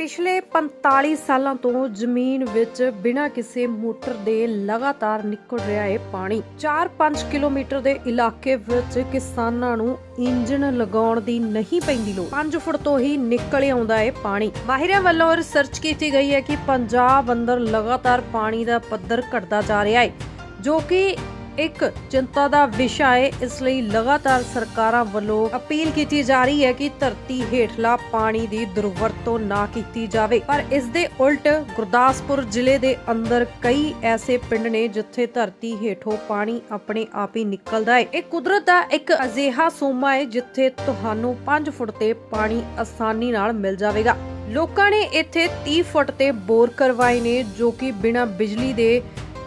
ਪਿਛਲੇ 45 ਸਾਲਾਂ ਤੋਂ ਜ਼ਮੀਨ ਵਿੱਚ ਬਿਨਾਂ ਕਿਸੇ ਮੋਟਰ ਦੇ ਲਗਾਤਾਰ ਨਿਕਲ ਰਿਹਾ ਹੈ ਪਾਣੀ। 4-5 ਕਿਲੋਮੀਟਰ ਦੇ ਇਲਾਕੇ ਵਿੱਚ ਕਿਸਾਨਾਂ ਨੂੰ ਇੰਜਣ ਲਗਾਉਣ ਦੀ ਨਹੀਂ ਪੈਂਦੀ ਲੋੜ। 5 ਫੁੱਟ ਤੋਂ ਹੀ ਨਿਕਲ ਆਉਂਦਾ ਹੈ ਪਾਣੀ। ਮਾਹਿਰਾਂ ਵੱਲੋਂ ਰਿਸਰਚ ਕੀਤੀ ਗਈ ਹੈ ਕਿ ਪੰਜਾਬ ਅੰਦਰ ਲਗਾਤਾਰ ਪਾਣੀ ਦਾ ਪੱਧਰ ਘਟਦਾ ਜਾ ਰਿਹਾ ਹੈ ਜੋ ਕਿ ਇੱਕ ਚਿੰਤਾ ਦਾ ਵਿਸ਼ਾ ਹੈ। ਇਸ ਲਈ ਲਗਾਤਾਰ ਸਰਕਾਰਾਂ ਵੱਲੋਂ ਅਪੀਲ ਕੀਤੀ ਜਾ ਰਹੀ ਹੈ ਕਿ ਧਰਤੀ ਹੇਠਲਾ ਪਾਣੀ ਦੀ ਦੁਰਵਰਤੋਂ ਨਾ ਕੀਤੀ ਜਾਵੇ। ਪਰ ਇਸ ਦੇ ਉਲਟ ਗੁਰਦਾਸਪੁਰ ਜ਼ਿਲ੍ਹੇ ਦੇ ਅੰਦਰ ਕਈ ਐਸੇ ਪਿੰਡ ਨੇ ਜਿੱਥੇ ਧਰਤੀ ਹੇਠੋਂ ਪਾਣੀ ਆਪਣੇ ਆਪ ਹੀ ਨਿਕਲਦਾ ਹੈ। ਇਹ ਕੁਦਰਤ ਦਾ ਇੱਕ ਅਜਿਹਾ ਸੋਮਾ ਹੈ ਜਿੱਥੇ ਤੁਹਾਨੂੰ 5 ਫੁੱਟ ਤੇ ਪਾਣੀ ਆਸਾਨੀ ਨਾਲ ਮਿਲ ਜਾਵੇਗਾ। ਲੋਕਾਂ ਨੇ ਇੱਥੇ 30 ਫੁੱਟ ਤੇ ਬੋਰ ਕਰਵਾਏ ਨੇ ਜੋ ਕਿ ਬਿਨਾਂ ਬਿਜਲੀ ਦੇ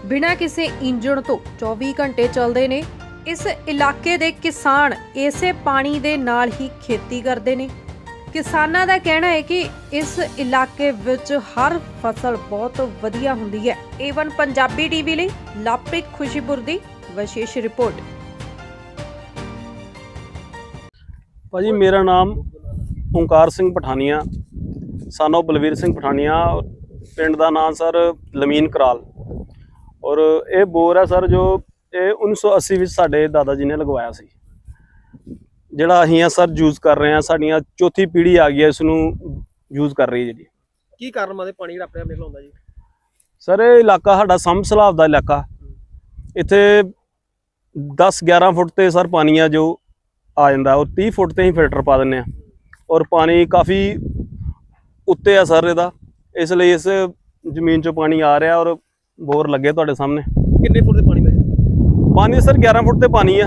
ਬਿਨਾਂ ਕਿਸੇ ਇੰਜਣ ਤੋਂ 24 ਘੰਟੇ ਚੱਲਦੇ ਨੇ। ਇਸ ਇਲਾਕੇ ਦੇ ਕਿਸਾਨ ਇਸੇ ਪਾਣੀ ਦੇ ਨਾਲ ਹੀ ਖੇਤੀ ਕਰਦੇ ਨੇ। ਕਿਸਾਨਾਂ ਦਾ ਕਹਿਣਾ ਹੈ ਕਿ ਇਸ ਇਲਾਕੇ ਵਿੱਚ ਹਰ ਫਸਲ ਬਹੁਤ ਵਧੀਆ ਹੁੰਦੀ ਹੈ। ਏਵਨ ਪੰਜਾਬੀ ਟੀਵੀ ਲਈ ਲਾਪ੍ਰਿਤ ਖੁਸ਼ੀਪੁਰ ਦੀ ਵਿਸ਼ੇਸ਼ ਰਿਪੋਰਟ। ਭਾਜੀ, ਮੇਰਾ ਨਾਮ ਓਂਕਾਰ ਸਿੰਘ ਪਠਾਨੀਆ। ਸਾਨੋ ਬਲਵੀਰ ਸਿੰਘ ਪਠਾਨੀਆ, ਪਿੰਡ ਦਾ ਨਾਮ ਸਰ ਲਮੀਨ ਕਰਾਲ। ਔਰ ਇਹ ਬੋਰ ਹੈ ਸਰ ਜੋ ਇਹ 1980 ਵਿੱਚ ਸਾਡੇ ਦਾਦਾ ਜੀ ਨੇ ਲਗਵਾਇਆ ਸੀ। ਜਿਹੜਾ ਅਸੀਂ ਆ ਸਰ ਯੂਜ਼ ਕਰ ਰਹੇ ਆ ਸਾਡੀਆਂ ਚੌਥੀ ਪੀੜ੍ਹੀ ਆ ਗਈ ਹੈ ਇਸ ਨੂੰ ਯੂਜ਼ ਕਰ ਰਹੀ ਹੈ ਜਿਹੜੀ ਕੀ ਕਾਰਨ ਮਾਦੇ ਪਾਣੀ ਜਿਹੜਾ ਆਪਣੇ ਆਪ ਨਿਕਲ ਆਉਂਦਾ ਜੀ। ਸਰ ਇਹ ਇਲਾਕਾ ਸਾਡਾ ਸਮ ਸਲਾਬ ਦਾ ਇਲਾਕਾ। ਇੱਥੇ 10 11 ਫੁੱਟ ਤੇ ਸਰ ਪਾਣੀ ਆ ਜੋ ਆ ਜਾਂਦਾ। ਔਰ 30 ਫੁੱਟ ਤੇ ਹੀ ਫਿਲਟਰ ਪਾ ਦਿੰਨੇ ਆ। ਔਰ ਪਾਣੀ ਕਾਫੀ ਉੱਤੇ ਆ ਸਰ ਇਹਦਾ। ਇਸ ਲਈ ਇਸ ਜ਼ਮੀਨ ਚੋਂ ਪਾਣੀ ਆ ਰਿਹਾ ਔਰ ਬੋਰ ਲੱਗੇ ਤੁਹਾਡੇ ਸਾਹਮਣੇ। ਕਿੰਨੇ ਫੁੱਟ ਦੇ ਪਾਣੀ ਮਿਲ ਜਾਂਦਾ ਪਾਣੀ ਸਰ 11 ਫੁੱਟ ਤੇ ਪਾਣੀ ਆ।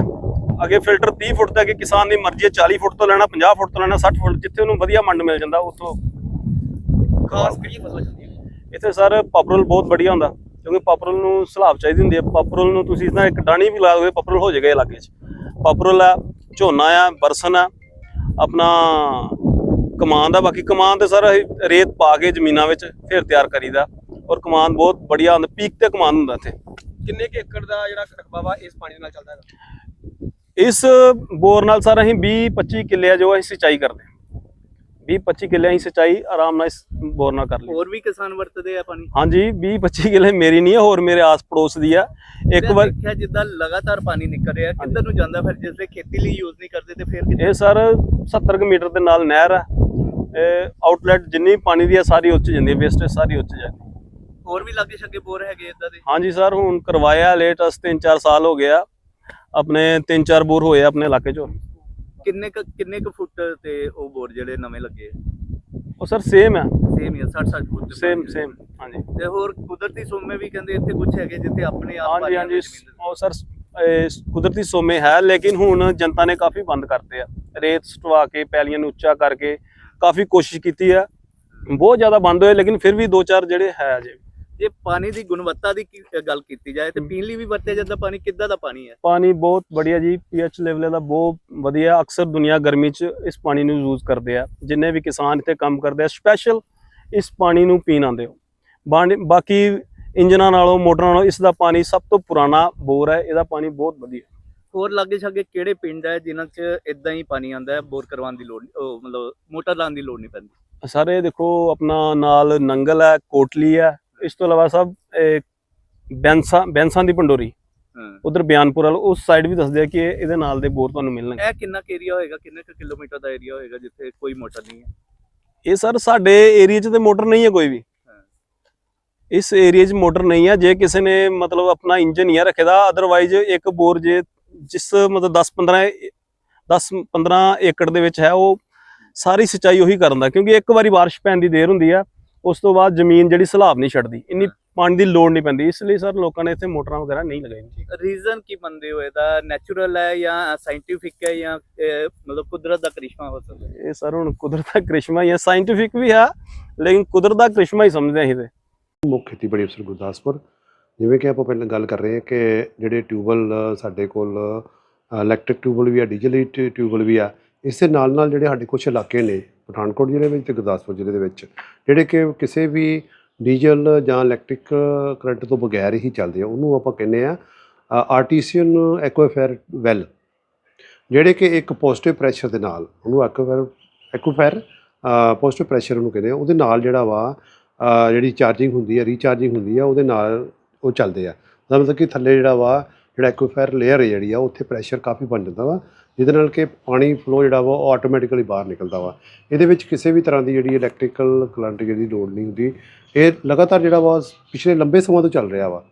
ਅੱਗੇ ਫਿਲਟਰ 30 ਫੁੱਟ ਤੇ ਅੱਗੇ ਕਿਸਾਨ ਦੀ ਮਰਜ਼ੀ ਹੈ 40 ਫੁੱਟ ਤੋਂ ਲੈਣਾ 50 ਫੁੱਟ ਤੋਂ ਲੈਣਾ 60 ਫੁੱਟ ਜਿੱਥੇ ਉਹਨੂੰ ਵਧੀਆ ਮੰਡ ਮਿਲ ਜਾਂਦਾ ਉੱਥੋਂ। ਖਾਸ ਕਿਹੜੀ ਫਸਲ ਚੱਲਦੀ ਹੈ ਇੱਥੇ ਸਰ ਪਾਪਰਲ ਬਹੁਤ ਵਧੀਆ ਹੁੰਦਾ ਕਿਉਂਕਿ ਪਾਪਰਲ ਨੂੰ ਸਲਾਬ ਚਾਹੀਦੀ ਹੁੰਦੀ ਹੈ ਪਾਪਰਲ ਨੂੰ ਤੁਸੀਂ ਨਾ ਇੱਕ ਡਾਣੀ ਵੀ ਲਾ ਦੋਗੇ ਪਾਪਰਲ ਹੋ ਜਾਏਗਾ ਇਲਾਕੇ 'ਚ। ਪਾਪਰਲ ਆ ਝੋਨਾ ਆ ਬਰਸਨ ਆ ਆਪਣਾ ਕਮਾਨ ਦਾ ਬਾਕੀ ਕਮਾਨ ਤੇ ਸਰ ਰੇਤ ਪਾ ਕੇ ਜ਼ਮੀਨਾਂ ਵਿੱਚ ਫਿਰ ਤਿਆਰ ਕਰੀਦਾ। ਔਰ ਕਮਾਨ ਬਹੁਤ ਵਧੀਆ ਹੁੰਦਾ ਪੀਕ ਤੇ ਕਮਾਨ ਹੁੰਦਾ ਇੱਥੇ। ਕਿੰਨੇ ਕੁ ਏਕੜ ਦਾ ਜਿਹੜਾ ਰਕਬਾ ਵਾ ਇਸ ਪਾਣੀ ਦੇ ਨਾਲ ਚੱਲਦਾ ਹੈਗਾ? ਇਸ ਬੋਰ ਨਾਲ ਸਰ ਅਸੀਂ 20 25 ਕਿੱਲੇ ਆ ਜੋ ਅਸੀਂ ਸਿੰਚਾਈ ਕਰਦੇ ਹਾਂ। 20 25 ਕਿੱਲੇ ਅਸੀਂ ਸਿੰਚਾਈ ਆਰਾਮ ਨਾਲ ਇਸ ਬੋਰ ਨਾਲ ਕਰ ਲਈ ਹੋਰ ਵੀ ਕਿਸਾਨ ਵਰਤਦੇ ਆ ਪਾਣੀ? ਹਾਂਜੀ 20 25 ਕਿੱਲੇ ਮੇਰੀ ਨਹੀਂ ਹੈ ਹੋਰ ਮੇਰੇ ਆਸ ਪੜੋਸ ਦੀ ਆ। ਇੱਕ ਮੈਂ ਵਾਰ ਦੇਖਿਆ ਜਿੱਦਾਂ ਲਗਾਤਾਰ ਪਾਣੀ ਨਿਕਲ ਰਿਹਾ ਕਿੱਧਰ ਨੂੰ ਜਾਂਦਾ ਫਿਰ ਜਿਸ ਦੇ ਖੇਤੀ ਲਈ ਯੂਜ਼ ਨਹੀਂ ਕਰਦੇ ਤੇ ਫਿਰ ਕਿੱਧਰ? ਇਹ ਸਰ 70 ਕੁ ਮੀਟਰ ਦੇ ਨਾਲ ਨਹਿਰ ਹੈ ਇਹ ਆਊਟਲੈਟ ਜਿੰਨੀ ਪਾਣੀ ਦੀ ਹੈ ਸਾਰੀ ਉੱਚ ਜਾਂਦੀ ਹੈ ਵੇਸਟੇਜ ਸਾਰੀ ਉੱਚ ਜਾਂਦੀ ਹੈ। ਹੋਰ ਵੀ ਲਾਗੇ ਛੱਗੇ ਬੋਰ ਹੈਗੇ ਇਦਾਂ ਦੇ? ਹਾਂਜੀ ਸਰ ਹੁਣ ਕਰਵਾਇਆ ਲੇਟੈਸਟ 3-4 ਸਾਲ ਹੋ ਗਿਆ ਆਪਣੇ 3-4 ਬੋਰ ਹੋਏ ਆ ਆਪਣੇ ਇਲਾਕੇ 'ਚੋਂ। ਕਿੰਨੇ ਕੁ ਕਿੰਨੇ ਕੁ ਫੁੱਟ ਤੇ ਉਹ ਬੋਰ ਜਿਹੜੇ ਨਵੇਂ ਲੱਗੇ ਉਹ ਸਰ ਸੇਮ ਹੈ ਸੇਮ ਹੀ 60 60 ਫੁੱਟ ਸੇਮ ਸੇਮ ਹਾਂਜੀ। ਤੇ ਹੋਰ ਕੁਦਰਤੀ ਸੋਮੇ ਵੀ ਕਹਿੰਦੇ ਇੱਥੇ ਕੁਝ ਹੈਗੇ ਜਿੱਥੇ ਆਪਣੇ ਆਪ ਹਾਂਜੀ ਹਾਂਜੀ। ਉਹ ਸਰ ਕੁਦਰਤੀ ਸੋਮੇ ਹੈ ਲੇਕਿਨ ਹੁਣ ਜਨਤਾ ਨੇ ਕਾਫੀ ਬੰਦ ਕਰਤੇ ਆ। ਰੇਤ ਸਟਵਾ ਕੇ ਪੈਲੀਆਂ ਨੂੰ ਉੱਚਾ ਕਰਕੇ ਕਾਫੀ ਕੋਸ਼ਿਸ਼ ਕੀਤੀ ਆ। ਬਹੁਤ ਜ਼ਿਆਦਾ ਬੰਦ ਹੋਏ ਲੇਕਿਨ ਫਿਰ ਵੀ ਦੋ ਚਾਰ ਜਿਹੜੇ ਹੈ ਅਜੇ। ਜੇ ਪਾਣੀ ਦੀ ਗੁਣਵੱਤਾ ਦੀ ਕੀ- ਗੱਲ ਕੀਤੀ ਜਾਏ ਤੇ ਪੀਣ ਲਈ ਵੀ ਵਰਤਿਆ ਜਾਂਦਾ ਪਾਣੀ ਕਿੱਦਾਂ ਦਾ ਪਾਣੀ ਹੈ? ਪਾਣੀ ਬਹੁਤ ਵਧੀਆ ਜੀ ਪੀਐਚ ਲੈਵਲ ਦਾ ਬਹੁਤ ਵਧੀਆ ਅਕਸਰ ਦੁਨੀਆ ਗਰਮੀ 'ਚ ਇਸ ਪਾਣੀ ਨੂੰ ਯੂਜ਼ ਕਰਦੇ ਆ। ਜਿੰਨੇ ਵੀ ਕਿਸਾਨ ਇੱਥੇ ਕੰਮ ਕਰਦੇ ਆ ਸਪੈਸ਼ਲ ਇਸ ਪਾਣੀ ਨੂੰ ਪੀਣ ਆਉਂਦੇ ਹੋ ਬਾਣੀ- ਬਾਕੀ ਇੰਜਨਾਂ ਨਾਲੋਂ ਮੋਟਰਾਂ ਨਾਲੋਂ ਇਸ ਦਾ ਪਾਣੀ ਸਭ ਤੋਂ ਪੁਰਾਣਾ ਬੋਰ ਹੈ ਇਹਦਾ ਪਾਣੀ ਬਹੁਤ ਵਧੀਆ। ਹੋਰ ਲਾਗੇ ਛਾਗੇ ਕਿਹੜੇ ਪਿੰਡ ਹੈ ਜਿਨ੍ਹਾਂ 'ਚ ਇਦਾਂ ਹੀ ਪਾਣੀ ਆਉਂਦਾ ਹੈ ਬੋਰ ਕਰਵਾਉਣ ਦੀ ਲੋੜ ਉਹ ਮਤਲਬ ਮੋਟਰ ਲਾਉਣ ਦੀ ਲੋੜ ਨਹੀਂ ਪੈਂਦੀ? ਸਾਰੇ ਦੇਖੋ ਆਪਣਾ ਨਾਲ ਨੰਗਲ ਹੈ ਕੋਟਲੀ ਹੈ ਇਸ ਤੋਂ ਇਲਾਵਾ ਸਭ ਇਹ ਬੈਂਸਾ ਬੈਂਸਾਂ ਦੀ ਪੰਡੋਰੀ ਹਾਂ। ਉਧਰ ਬਿਆਨਪੁਰ ਵਾਲ ਉਸ ਸਾਈਡ ਵੀ ਦੱਸਦੇ ਆ ਕਿ ਇਹ- ਇਹਦੇ ਨਾਲ ਦੇ ਬੋਰ ਤੁਹਾਨੂੰ ਮਿਲਣਗੇ। ਇਹ ਕਿੰਨਾ ਕੁ ਏਰੀਆ ਹੋਏਗਾ ਕਿੰਨੇ ਕੁ ਕਿਲੋਮੀਟਰ ਦਾ ਏਰੀਆ ਹੋਏਗਾ ਜਿੱਥੇ ਕੋਈ ਮੋਟਰ ਨਹੀਂ ਹੈ? ਇਹ ਸਰ ਸਾਡੇ ਏਰੀਆ 'ਚ ਤੇ ਮੋਟਰ ਨਹੀਂ ਹੈ ਕੋਈ ਵੀ। ਹਾਂ। ਇਸ ਏਰੀਆ 'ਚ ਮੋਟਰ ਨਹੀਂ ਹੈ ਜੇ ਕਿਸੇ ਨੇ ਮਤਲਬ ਆਪਣਾ ਇੰਜਨ ਨਹੀਂ ਰੱਖੇ ਦਾ ਅਦਰਵਾਈਜ਼ ਇੱਕ ਬੋਰ ਜੇ ਜਿਸ ਮਤਲਬ 10 15 10 15 ਏਕੜ ਦੇ ਵਿੱਚ ਹੈ ਉਹ ਸਾਰੀ ਸਿੰਚਾਈ ਉਹੀ ਕਰਨ ਦਾ ਕਿਉਂਕਿ ਇੱਕ ਵਾਰੀ ਬਾਰਿਸ਼ ਪੈਣ ਦੀ ਦੇਰ ਹੁੰਦੀ ਆ ਉਸ ਤੋਂ ਬਾਅਦ ਜ਼ਮੀਨ ਜਿਹੜੀ ਸਲਾਬ ਨਹੀਂ ਛੱਡਦੀ ਇੰਨੀ ਪਾਣੀ ਦੀ ਲੋੜ ਨਹੀਂ ਪੈਂਦੀ ਇਸ ਲਈ ਸਰ ਲੋਕਾਂ ਨੇ ਇੱਥੇ ਮੋਟਰਾਂ ਵਗੈਰਾ ਨਹੀਂ ਲਗਾਈਆਂ। ਰੀਜ਼ਨ ਕੀ ਮੰਨਦੇ ਹੋ? ਇਹਦਾ ਨੈਚੁਰਲ ਹੈ ਜਾਂ ਸਾਇੰਟੀਫਿਕ ਹੈ ਜਾਂ ਮਤਲਬ ਕੁਦਰਤ ਦਾ ਕਰਿਸ਼ਮਾ ਹੋ ਸਕਦਾ? ਇਹ ਸਰ ਹੁਣ ਕੁਦਰਤ ਦਾ ਕ੍ਰਿਸ਼ਮਾ ਹੀ ਹੈ ਸਾਇੰਟੀਫਿਕ ਵੀ ਹੈ ਲੇਕਿਨ ਕੁਦਰਤ ਦਾ ਕ੍ਰਿਸ਼ਮਾ ਹੀ ਸਮਝਦੇ ਅਸੀਂ ਤੇ। ਮੁੱਖ ਖੇਤੀਬਾੜੀ ਅਫਸਰ ਗੁਰਦਾਸਪੁਰ ਜਿਵੇਂ ਕਿ ਆਪਾਂ ਪਹਿਲਾਂ ਗੱਲ ਕਰ ਰਹੇ ਹਾਂ ਕਿ ਜਿਹੜੇ ਟਿਊਬਲ ਸਾਡੇ ਕੋਲ ਇਲੈਕਟ੍ਰਿਕ ਟਿਊਬਲ ਵੀ ਆ ਡੀਜ਼ਲ ਟਿਊਬਲ ਵੀ ਆ ਇਸ ਦੇ ਨਾਲ ਨਾਲ ਜਿਹੜੇ ਸਾਡੇ ਕੁਝ ਇਲਾਕੇ ਨੇ ਪਠਾਨਕੋਟ ਜ਼ਿਲ੍ਹੇ ਵਿੱਚ ਤੇ ਗੁਰਦਾਸਪੁਰ ਜ਼ਿਲ੍ਹੇ ਦੇ ਵਿੱਚ, ਜਿਹੜੇ ਕਿ ਕਿਸੇ ਵੀ ਡੀਜ਼ਲ ਜਾਂ ਇਲੈਕਟ੍ਰਿਕ ਕਰੰਟ ਤੋਂ ਬਗੈਰ ਹੀ ਚੱਲਦੇ ਆ, ਉਹਨੂੰ ਆਪਾਂ ਕਹਿੰਦੇ ਆ ਆਰਟੀਸੀਅਨ ਐਕੁਆਫਾਇਰ ਵੈਲ, ਜਿਹੜੇ ਕਿ ਇੱਕ ਪੋਜ਼ਿਟਿਵ ਪ੍ਰੈਸ਼ਰ ਦੇ ਨਾਲ, ਉਹਨੂੰ ਐਕੁਆਫਾਇਰ ਐਕੁਆਫਾਇਰ ਪੋਜ਼ਿਟਿਵ ਪ੍ਰੈਸ਼ਰ ਉਹਨੂੰ ਕਹਿੰਦੇ ਆ, ਉਹਦੇ ਨਾਲ ਜਿਹੜਾ ਵਾ ਜਿਹੜੀ ਚਾਰਜਿੰਗ ਹੁੰਦੀ ਹੈ ਰੀਚਾਰਜਿੰਗ ਹੁੰਦੀ ਆ, ਉਹਦੇ ਨਾਲ ਉਹ ਚੱਲਦੇ ਆ। ਉਹਦਾ ਮਤਲਬ ਕਿ ਥੱਲੇ ਜਿਹੜਾ ਵਾ, ਜਿਹੜਾ ਐਕੁਆਫਾਇਰ ਲੇਅਰ ਹੈ ਜਿਹੜੀ ਆ, ਉੱਥੇ ਪ੍ਰੈਸ਼ਰ ਕਾਫੀ ਬਣ ਜਾਂਦਾ ਵਾ ਜਿਹਦੇ ਨਾਲ ਕਿ ਪਾਣੀ ਫਲੋ ਜਿਹੜਾ ਵਾ ਉਹ ਆਟੋਮੈਟਿਕਲੀ ਬਾਹਰ ਨਿਕਲਦਾ ਵਾ। ਇਹਦੇ ਵਿੱਚ ਕਿਸੇ ਵੀ ਤਰ੍ਹਾਂ ਦੀ ਜਿਹੜੀ ਇਲੈਕਟ੍ਰੀਕਲ ਕਰੰਟ ਜਿਹੜੀ ਲੋਡ ਨਹੀਂ ਹੁੰਦੀ। ਇਹ ਲਗਾਤਾਰ ਜਿਹੜਾ ਵਾ ਪਿਛਲੇ ਲੰਬੇ ਸਮਾਂ ਤੋਂ ਚੱਲ ਰਿਹਾ ਵਾ।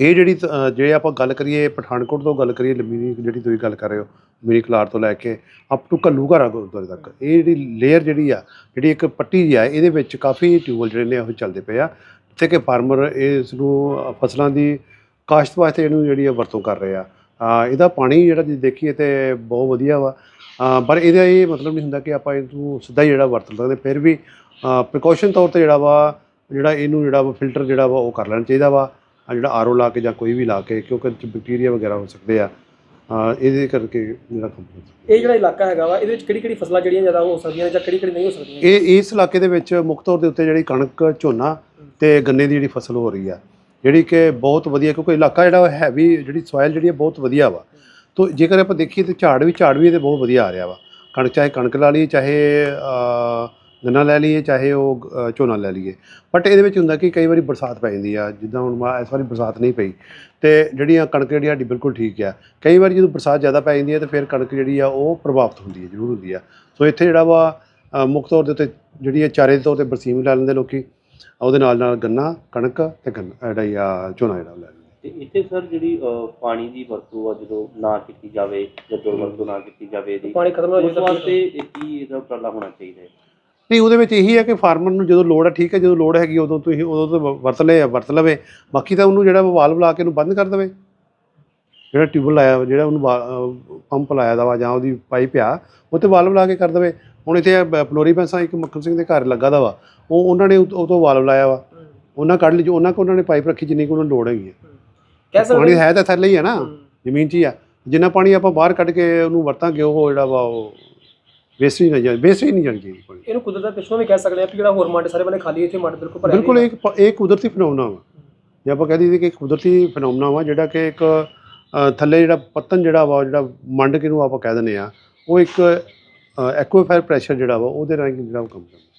ਇਹ ਜਿਹੜੀ ਤ- ਅ, ਜੇ ਆਪਾਂ ਗੱਲ ਕਰੀਏ ਪਠਾਨਕੋਟ ਤੋਂ ਗੱਲ ਕਰੀਏ ਲੰਮੀ ਜਿਹੜੀ ਤੁਸੀਂ ਗੱਲ ਕਰ ਰਹੇ ਹੋ ਮਿਨੀ ਕਲਾਰ ਤੋਂ ਲੈ ਕੇ ਅਪ ਟੂ ਘੱਲੂਘਾਰਾ ਗੁਰਦੁਆਰੇ ਤੱਕ। ਇਹ ਜਿਹੜੀ ਲੇਅਰ ਜਿਹੜੀ ਆ ਜਿਹੜੀ ਇੱਕ ਪੱਟੀ ਜਿਹੀ ਆ ਇਹਦੇ ਵਿੱਚ ਕਾਫੀ ਟਿਊਬਲ ਜਿਹੜੇ ਨੇ ਉਹ ਚੱਲਦੇ ਪਏ ਆ। ਜਿੱਥੇ ਕਿ ਫਾਰਮਰ ਇਸ ਨੂੰ ਫਸਲਾਂ ਦੀ ਕਾਸ਼ਤ ਵਾਸਤੇ ਇਹਨੂੰ ਜਿਹੜੀ ਆ ਵਰਤੋਂ ਕਰ ਰਹੇ ਆ। ਇਹਦਾ ਪਾਣੀ ਜਿਹੜਾ ਜੇ ਦੇਖੀਏ ਤੇ ਬਹੁਤ ਵਧੀਆ ਵਾ। ਪਰ ਇਹਦਾ ਇਹ ਮਤਲਬ ਨਹੀਂ ਹੁੰਦਾ ਕਿ ਆਪਾਂ ਇਹਨੂੰ ਸਿੱਧਾ ਹੀ ਜਿਹੜਾ ਵਰਤ ਸਕਦੇ ਫਿਰ ਵੀ ਪ੍ਰੀਕਾਸ਼ਨ ਤੌਰ ਤੇ ਜਿਹੜਾ ਵਾ ਜਿਹੜਾ ਇਹਨੂੰ ਜਿਹੜਾ ਵਾ ਫਿਲਟਰ ਜਿਹੜਾ ਵਾ ਉਹ ਕਰ ਲੈਣਾ ਚਾਹੀਦਾ ਵਾ। ਆ ਜਿਹੜਾ ਆਰਓ ਲਾ ਕੇ ਜਾਂ ਕੋਈ ਵੀ ਲਾ ਕੇ ਕਿਉਂਕਿ ਬੈਕਟੀਰੀਆ ਵਗੈਰਾ ਹੋ ਸਕਦੇ ਆ। ਇਹਦੇ ਕਰਕੇ ਜਿਹੜਾ ਸਕਦਾ। ਇਹ ਜਿਹੜਾ ਇਲਾਕਾ ਹੈਗਾ ਵਾ ਇਹਦੇ ਵਿੱਚ ਕਿਹੜੀ ਕਿਹੜੀ ਫਸਲਾਂ ਜਿਹੜੀਆਂ ਜ਼ਿਆਦਾ ਹੋ ਸਕਦੀਆਂ ਜਾਂ ਕਿਹੜੀ ਕਿਹੜੀ ਨਹੀਂ ਹੋ ਸਕਦੀਆਂ ਇਹ ਇਸ ਇਲਾਕੇ ਦੇ ਵਿੱਚ ਮੁੱਖ ਤੌਰ ਦੇ ਉੱਤੇ ਜਿਹੜੀ ਕਣਕ ਝੋਨਾ ਤੇ ਗੰਨੇ ਦੀ ਜਿਹੜੀ ਫਸਲ ਹੋ ਰਹੀ ਆ। ਜਿਹੜੀ ਕਿ ਬਹੁਤ ਵਧੀਆ, ਕਿਉਂਕਿ ਇਲਾਕਾ ਜਿਹੜਾ ਹੈ ਵੀ ਜਿਹੜੀ ਸੋਇਲ ਜਿਹੜੀ ਹੈ ਬਹੁਤ ਵਧੀਆ ਵਾ। ਤੋ ਜੇਕਰ ਆਪਾਂ ਦੇਖੀਏ ਤੇ ਝਾੜ ਵੀ ਝਾੜ ਵੀ ਇਹਦੇ ਬਹੁਤ ਵਧੀਆ ਆ ਰਿਹਾ ਵਾ। ਕਣਕ ਚਾਹੇ ਕਣਕ ਲਾ ਲਈਏ, ਚਾਹੇ ਗੰਨਾ ਲੈ ਲਈਏ, ਚਾਹੇ ਉਹ ਝੋਨਾ ਲੈ ਲਈਏ। ਬਟ ਇਹਦੇ ਵਿੱਚ ਹੁੰਦਾ ਕਿ ਕਈ ਵਾਰੀ ਬਰਸਾਤ ਪੈ ਜਾਂਦੀ ਆ, ਜਿੱਦਾਂ ਹੁਣ ਮਾ- ਇਸ ਵਾਰੀ ਬਰਸਾਤ ਨਹੀਂ ਪਈ। ਤੇ ਜਿਹੜੀਆਂ ਕਣਕ ਜਿਹੜੀ ਸਾਡੀ ਬਿਲਕੁਲ ਠੀਕ ਆ। ਕਈ ਵਾਰੀ ਜਦੋਂ ਬਰਸਾਤ ਜ਼ਿਆਦਾ ਪੈ ਜਾਂਦੀ ਹੈ ਤੇ ਫਿਰ ਕਣਕ ਜਿਹੜੀ ਆ, ਉਹ ਪ੍ਰਭਾਵਿਤ ਹੁੰਦੀ ਹੈ ਜ਼ਰੂਰ ਹੁੰਦੀ ਆ। ਸੋ ਇੱਥੇ ਜਿਹੜਾ ਵਾ ਮੁੱਖ ਤੌਰ ਦੇ ਉੱਤੇ ਜਿਹੜੀ ਇਹ ਚਾਰੇ ਦੇ ਤੌਰ ਤੇ ਬਰਸੀਮ ਲੈ ਲੈਂਦੇ ਲੋਕੀ। ਉਹਦੇ ਨਾਲ ਨਾਲ ਗੰਨਾ ਕਣਕ ਤੇ ਗੰਨਾ ਜਿਹੜਾ ਹੀ ਆ ਝੋਨਾ ਜਿਹੜਾ ਉਹ ਲੈ ਲੈਂਦੇ ਤੇ ਇੱਥੇ ਸਰ ਜਿਹੜੀ ਅਹ, ਪਾਣੀ ਦੀ ਵਰਤੋਂ ਆ ਜਦੋਂ ਨਾ ਕੀਤੀ ਜਾਵੇ ਜਾਂ ਦੁਰਵਰਤੋਂ ਨਾ ਕੀਤੀ ਜਾਵੇ ਇਹਦੀ ਪਾਣੀ ਖਤਮ ਹੋ ਉਸ ਜਾਂਦਾ। ਵਾਸਤੇ ਇਹ ਕੀ ਇਹਦਾ ਉਪਰਾਲਾ ਹੋਣਾ ਚਾਹੀਦਾ ਹੈ। ਨਹੀਂ ਉਹਦੇ ਵਿੱਚ ਇਹੀ ਹੈ ਕਿ ਫਾਰਮਰ ਨੂੰ ਜਦੋਂ ਲੋੜ ਹੈ ਠੀਕ ਹੈ ਜਦੋਂ ਲੋੜ ਹੈਗੀ ਉਦੋਂ ਤੁਸੀਂ ਉਦੋਂ ਤੋਂ ਵ- ਵਰਤ ਲਏ ਵਰਤ ਲਵੇ। ਬਾਕੀ ਤਾਂ ਉਹਨੂੰ ਜਿਹੜਾ ਵਾਲਵ ਲਾ ਕੇ ਉਹਨੂੰ ਬੰਦ ਕਰ ਦੇਵੇ। ਜਿਹੜਾ ਟਿਊਬਲ ਲਾਇਆ ਵਾ, ਜਿਹੜਾ ਉਹਨੂੰ ਪੰਪ ਲਾਇਆ ਦਾ ਵਾ ਜਾਂ ਉਹਦੀ ਪਾਈਪ ਆ ਉਹ ਤੇ ਵਾਲਵ ਲਾ ਕੇ ਕਰ ਦੇਵੇ। ਹੁਣ ਇੱਥੇ ਪਲੋਰੀ ਪੈਸਾ ਇੱਕ ਮੱਖਣ ਸਿੰਘ ਦੇ ਘਰ ਲੱਗਾ ਦਾ ਵਾ। ਉਹ ਉਹਨਾਂ ਨੇ ਉਹ ਤੋਂ ਵਾਲਵ ਲਾਇਆ ਵਾ। ਉਹਨਾਂ ਕੱਢ ਲਈ ਜੋ ਉਹਨਾਂ ਕੋ ਉਹਨਾਂ ਨੇ ਪਾਈਪ ਰੱਖੀ ਜਿੰਨੀ ਕੁ ਉਹਨਾਂ ਲੋੜ ਹੈਗੀ ਹੈ ਕਹਿ ਸਕਦੇ ਪਾਣੀ ਹੈ ਤਾਂ ਥੱਲੇ ਹੀ ਹੈ ਨਾ। ਜ਼ਮੀਨ 'ਚ ਹੀ ਆ। ਜਿੰਨਾ ਪਾਣੀ ਆਪਾਂ ਬਾਹਰ ਕੱਢ ਕੇ ਉਹਨੂੰ ਵਰਤਾਂਗੇ ਉਹ ਜਿਹੜਾ ਵਾ ਉਹ ਵੇਸਟ ਹੀ ਨਾ ਜਾਏ ਵੇਸਟ ਹੀ ਨਹੀਂ ਜਾਣੀ ਚਾਹੀਦੀ ਪਾਣੀ। ਇਹਨੂੰ ਕੁਦਰਤ ਦਾ ਪਿਛੋਂ ਵੀ ਕਹਿ ਸਕਦੇ ਆ ਕਿ ਜਿਹੜਾ ਹੋਰ ਮੰਡ ਸਾਰੇ ਬੰਨੇ ਖਾਲੀ ਇੱਥੇ ਮੰਡ ਬਿਲਕੁਲ ਭਰਿਆ ਬਿਲਕੁਲ ਨਹੀਂ ਇੱਕ ਇਹ ਕੁਦਰਤੀ ਫੈਨੋਮਨਾ ਵਾ ਜੇ ਆਪਾਂ ਕਹਿ ਦਈਏ ਕਿ ਇੱਕ ਕੁਦਰਤੀ ਫੈਨੋਮਨਾ ਵਾ ਜਿਹੜਾ ਕਿ ਇੱਕ ਥੱਲੇ ਜਿਹੜਾ ਪਤਨ ਜਿਹੜਾ ਵਾ ਜਿਹੜਾ ਮੰਡ ਕਿਹਨੂੰ ਆਪਾਂ ਕਹਿ ਦਿੰਦੇ ਆ ਉਹ ਇੱਕ ਐਕੁਆਫਾਇਰ ਪ੍ਰੈਸ਼ਰ ਜਿਹੜਾ ਵਾ ਉਹਦੇ ਰਾਹੀਂ ਜਿਹੜਾ ਉਹ ਕੰਮ ਕਰਦਾ।